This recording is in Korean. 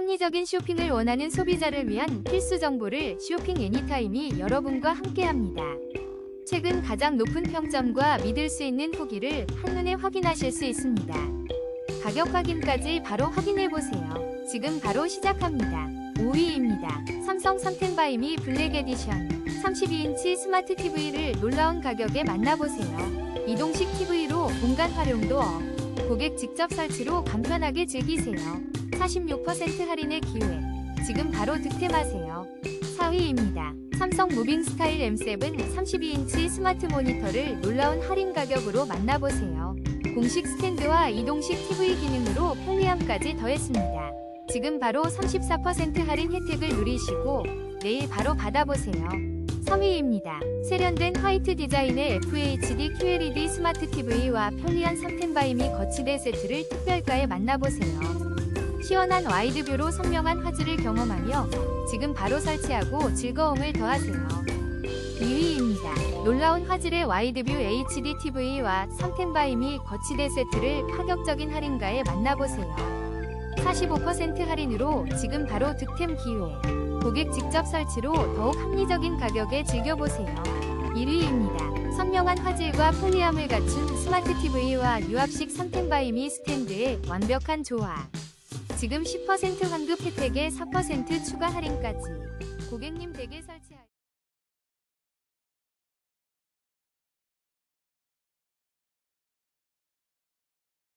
합리적인 쇼핑을 원하는 소비자를 위한 필수 정보를 쇼핑 애니타임이 여러분과 함께합니다. 최근 가장 높은 평점과 믿을 수 있는 후기를 한눈에 확인하실 수 있습니다. 가격 확인까지 바로 확인해 보세요. 지금 바로 시작합니다. 5위입니다. 삼성 3텐 바이미 블랙 에디션 32인치 스마트 TV를 놀라운 가격에 만나보세요. 이동식 TV로 공간 활용도 업. 고객 직접 설치로 간편하게 즐기세요. 46% 할인의 기회. 지금 바로 득템하세요. 4위입니다. 삼성 무빙 스타일 M7 32인치 스마트 모니터를 놀라운 할인 가격으로 만나보세요. 공식 스탠드와 이동식 TV 기능으로 편리함까지 더했습니다. 지금 바로 34% 할인 혜택을 누리시고 내일 바로 받아보세요. 3위입니다. 세련된 화이트 디자인의 FHD QLED 스마트 TV와 편리한 3템 바이미 거치대 세트를 특별가에 만나보세요. 시원한 와이드뷰로 선명한 화질을 경험하며 지금 바로 설치하고 즐거움을 더하세요. 2위입니다. 놀라운 화질의 와이드뷰 HD TV와 3템 바이미 거치대 세트를 파격적인 할인가에 만나보세요. 45% 할인으로 지금 바로 득템 기회. 고객 직접 설치로 더욱 합리적인 가격에 즐겨보세요. 1위입니다. 선명한 화질과 편리함을 갖춘 스마트 TV와 유압식 3템 바이미 스탠드의 완벽한 조화. 지금 10% 환급 혜택에 4% 추가 할인까지. 고객님 댁에 설치하